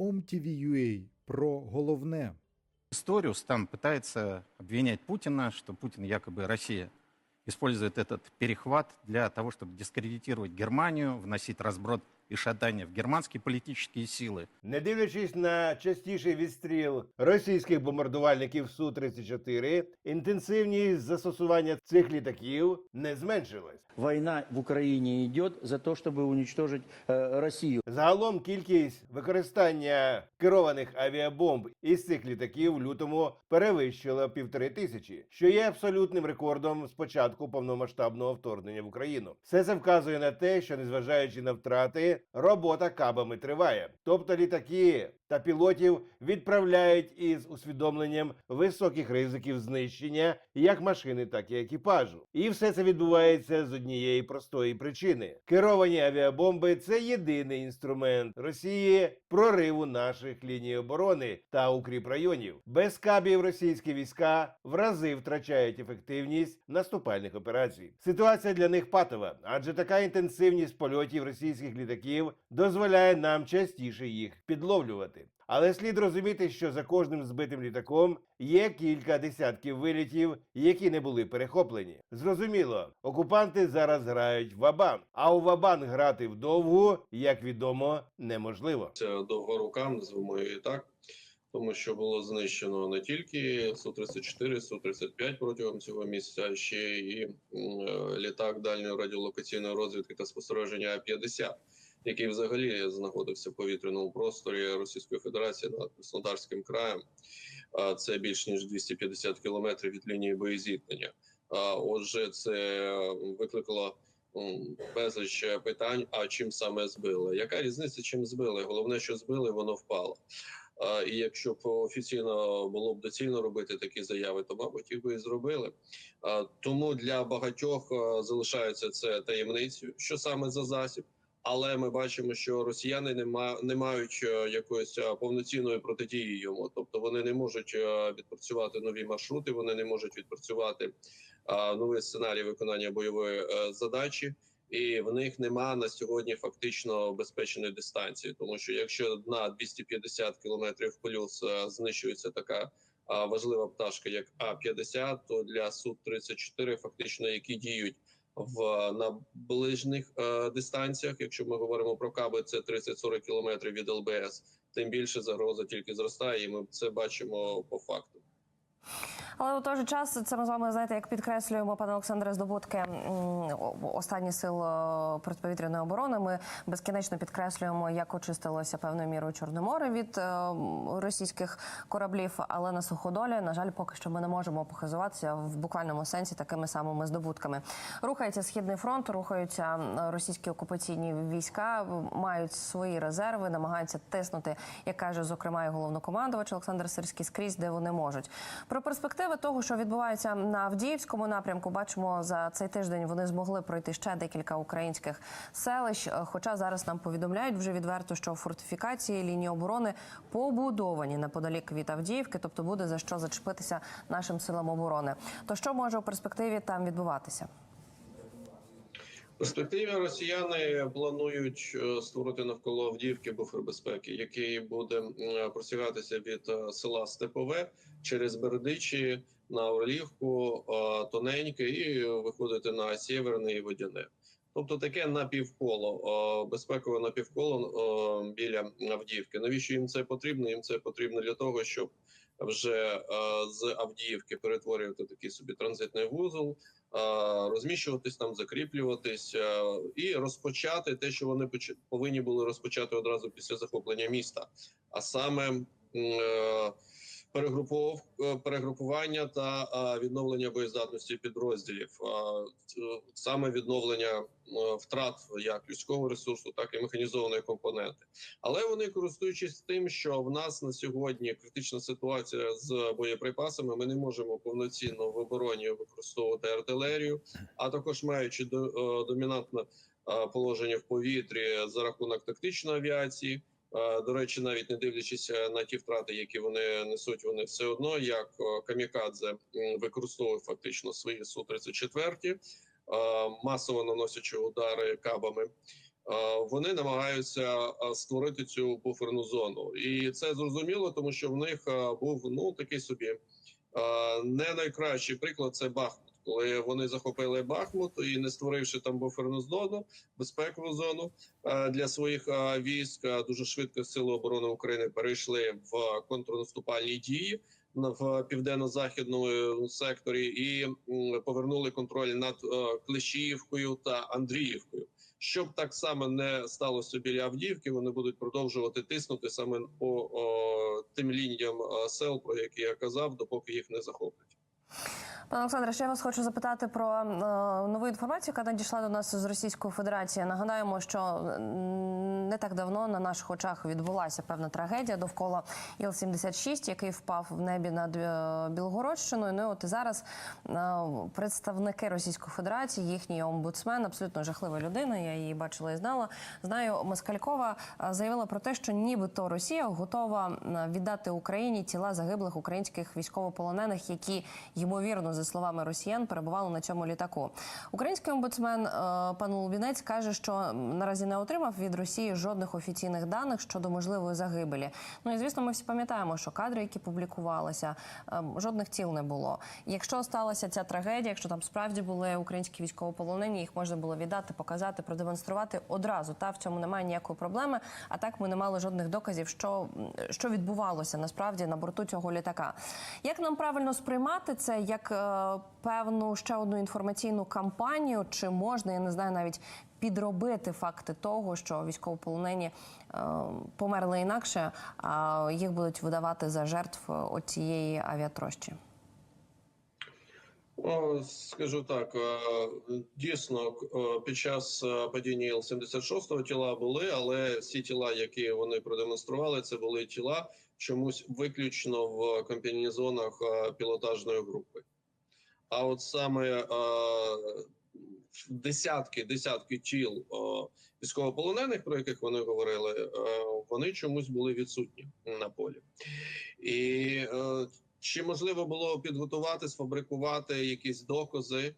OMTV.ua про головне. историю, Стан пытается обвинять Путина, что Путин якобы Россия использует этот перехват для того, чтобы дискредитировать Германию, вносить разброд и шатание в германские политические силы. Не дивлячись на частіший відстріл російських бомбардувальників Су-34, інтенсивність застосування цих літаків не зменшилась. Война в Украине идет за то, чтобы уничтожить э, Россию. Загалом кількість використання керованих авіабомб із цих літаків в лютому перевищила півтори тисячі, що є абсолютним рекордом з початку повномасштабного вторгнення в Україну. Все це вказує на те, що незважаючи на втрати, робота кабами триває. Тобто літаки та пілотів відправляють із усвідомленням високих ризиків знищення як машини, так і екіпажу. І все це відбувається з однієї простої причини: керовані авіабомби це єдиний інструмент Росії прориву наших ліній оборони та укріп районів. Без кабів російські війська в рази втрачають ефективність наступальних операцій. Ситуація для них патова, адже така інтенсивність польотів російських літаків дозволяє нам частіше їх підловлювати. Але слід розуміти, що за кожним збитим літаком є кілька десятків вилітів, які не були перехоплені. Зрозуміло, окупанти зараз грають в вабанк, а у вабанк грати вдовгу, як відомо, неможливо. Це довга рука, назвемо її так, тому що було знищено не тільки Су-34, Су-35 протягом цього місяця, а ще м, е, літак дальньої радіолокаційної розвідки та спостереження А-50, який взагалі знаходився в повітряному просторі Російської Федерації над Краснодарським краєм. Це більш ніж 250 кілометрів від лінії боєзіткнення. Отже, це викликало безліч питань. А чим саме збили? Яка різниця, чим збили? Головне, що збили, воно впало. І якщо б офіційно було б доцільно робити такі заяви, то мабуть їх би і зробили. Тому для багатьох залишається це таємницею, що саме за засіб. Але ми бачимо, що росіяни не ма- не мають е, якоїсь е, повноцінної протидії йому. Тобто вони не можуть е, відпрацювати нові маршрути, вони не можуть відпрацювати новий сценарій виконання бойової задачі, і в них нема на сьогодні фактично безпечної дистанції. Тому що якщо на 250 кілометрів плюс знищується така важлива пташка, як А 50 то для су 34 фактично які діють в на ближніх е, дистанціях. Якщо ми говоримо про каби, це 30-40 кілометрів від ЛБС. Тим більше загроза тільки зростає, і ми це бачимо по факту. Але у той же час це ми з вами знаєте, як підкреслюємо, пане Олександре, здобутки останні сил е, протиповітряної оборони. Ми безкінечно підкреслюємо, як очистилося певною мірою Чорне море від е, російських кораблів. Але на суходолі, на жаль, поки що ми не можемо похизуватися в буквальному сенсі такими самими здобутками. Рухається східний фронт, рухаються російські окупаційні війська, мають свої резерви, намагаються тиснути, як каже зокрема і головнокомандувач Олександр Сирський, скрізь, де вони можуть. Про перспективи того, що відбувається на Авдіївському напрямку, бачимо за цей тиждень. Вони змогли пройти ще декілька українських селищ. Е, Хоча зараз нам повідомляють вже відверто, що фортифікації лінії оборони побудовані неподалік від Авдіївки, тобто буде за що зачепитися нашим силам оборони. То що може у перспективі там відбуватися? Перспективі росіяни планують е, створити навколо Авдіївки буфер безпеки, який буде м, простягатися від е, села Степове через Бердичі на Орлівку, е, тоненьке і виходити на Сєверне і Водяне. Тобто таке напівколо, е, безпекове напівколо е, біля Авдіївки. Навіщо їм це потрібно? Їм це потрібно для того, щоб вже е, з Авдіївки перетворювати такий собі транзитний вузол, е, розміщуватись там, закріплюватись е, і розпочати те, що вони повинні були розпочати одразу після захоплення міста, а саме перегрупов, е, перегрупування та е, відновлення боєздатності підрозділів, е, саме відновлення втрат як людського ресурсу, так і механізованої компоненти. Але вони користуючись тим, що в нас на сьогодні критична ситуація з боєприпасами, ми не можемо повноцінно в обороні використовувати артилерію, а також маючи до, домінантне положення в повітрі за рахунок тактичної авіації. Е, До речі, навіть не дивлячись е, на ті втрати, які вони несуть, вони все одно як е, камікадзе використовують фактично свої су 34 масово наносячи удари кабами. вони намагаються створити цю буферну зону, і це зрозуміло, тому що в них був ну такий собі не найкращий приклад. Це Бахмут. Коли вони захопили Бахмут і не створивши там буферну зону, безпекову зону е, для своїх е, військ, е, дуже швидко сили оборони України перейшли в контрнаступальні дії в південно-західному секторі і повернули контроль над Клещіївкою та Андріївкою. Щоб так само не сталося біля Авдіївки, вони будуть продовжувати тиснути саме по о, тим лініям сел, про які я казав, допоки їх не захоплять. Пане Олександре, ще вас хочу запитати про е, нову інформацію, яка надійшла до нас з Російської Федерації. Нагадаємо, що не так давно на наших очах відбулася певна трагедія довкола Іл-76, який впав в небі над е, Білгородщиною. Ну і от і зараз е, представники Російської Федерації, їхній омбудсмен, абсолютно жахлива людина. Я її бачила і знала. Знаю, Москалькова заявила про те, що нібито Росія готова віддати Україні тіла загиблих українських військовополонених, які ймовірно, за словами росіян, перебували на цьому літаку. Український омбудсмен е, пан Лубінець каже, що наразі не отримав від Росії жодних офіційних даних щодо можливої загибелі. Ну і звісно, ми всі пам'ятаємо, що кадри, які публікувалися, е, жодних тіл не було. Якщо сталася ця трагедія, якщо там справді були українські військовополонені, їх можна було віддати, показати, продемонструвати одразу. Та в цьому немає ніякої проблеми. А так ми не мали жодних доказів, що, що відбувалося насправді на борту цього літака. Як нам правильно сприймати це як певну ще одну інформаційну кампанію? Чи можна, я не знаю, навіть підробити факти того, що військовополонені е, померли інакше, а їх будуть видавати за жертв оцієї авіатрощі? О, скажу так, е, дійсно е, під час е, падіння Іл-76 тіла були, але всі тіла, які вони продемонстрували, це були тіла чомусь виключно в комбінезонах е, пілотажної групи. А от саме е, десятки десятки тіл е, військовополонених, про яких вони говорили, е, вони чомусь були відсутні на полі. І чи можливо було підготувати, сфабрикувати якісь докази?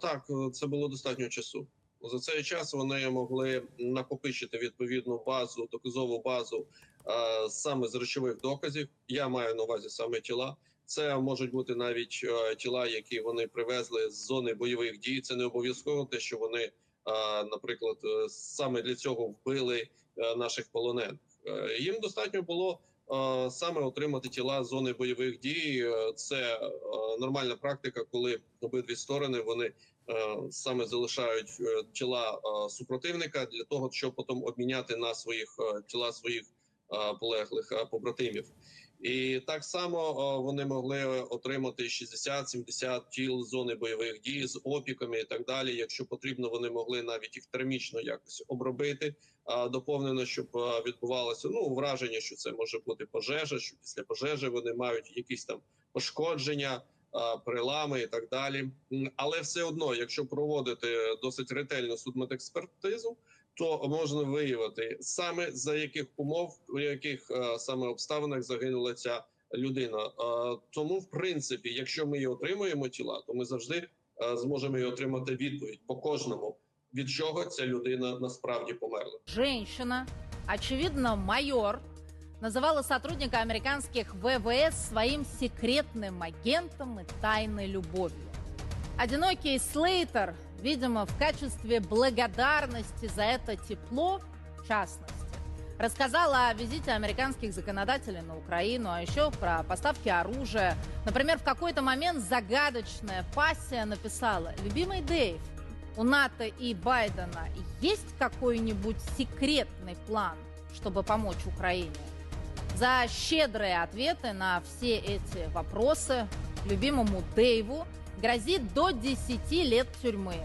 Так, це було достатньо часу. За цей час вони могли накопичити відповідну базу, доказову базу саме з речових доказів. Я маю на увазі саме тіла. Це можуть бути навіть е, тіла, які вони привезли з зони бойових дій. Це не обов'язково те, що вони, е, наприклад, е, саме для цього вбили наших полонених. Їм достатньо було саме отримати тіла з зони бойових дій. Це нормальна практика, коли обидві сторони вони саме залишають тіла супротивника для того, щоб потім обміняти на своїх тіла своїх полеглих побратимів. І так само е, вони могли отримати 60-70 тіл зони бойових дій з опіками і так далі. Якщо потрібно, вони могли навіть їх термічно якось обробити. Доповнено, щоб е, відбувалося ну враження, що це може бути пожежа, що після пожежі вони мають якісь там пошкодження, а, перелами і так далі. Але все одно, якщо проводити досить ретельну судмедекспертизу, то можна виявити саме за яких умов, у яких е, саме обставинах загинула ця людина. Е, Тому, в принципі, якщо ми її отримуємо тіла, то ми завжди е, зможемо її отримати відповідь по кожному, від чого ця людина насправді померла. женщина, очевидно, майор, называла сотрудника американских ВВС своим секретным агентом и тайной любовью. Одинокий Слейтер, видимо, в качестве благодарности за это тепло, в частности, рассказал о визите американских законодателей на Украину, а еще про поставки оружия. Например, в какой-то момент загадочная пассия написала «Любимый Дэйв, у НАТО и Байдена есть какой-нибудь секретный план, чтобы помочь Украине? За щедрые ответы на все эти вопросы любимому Дэйву грозит до 10 лет тюрьмы.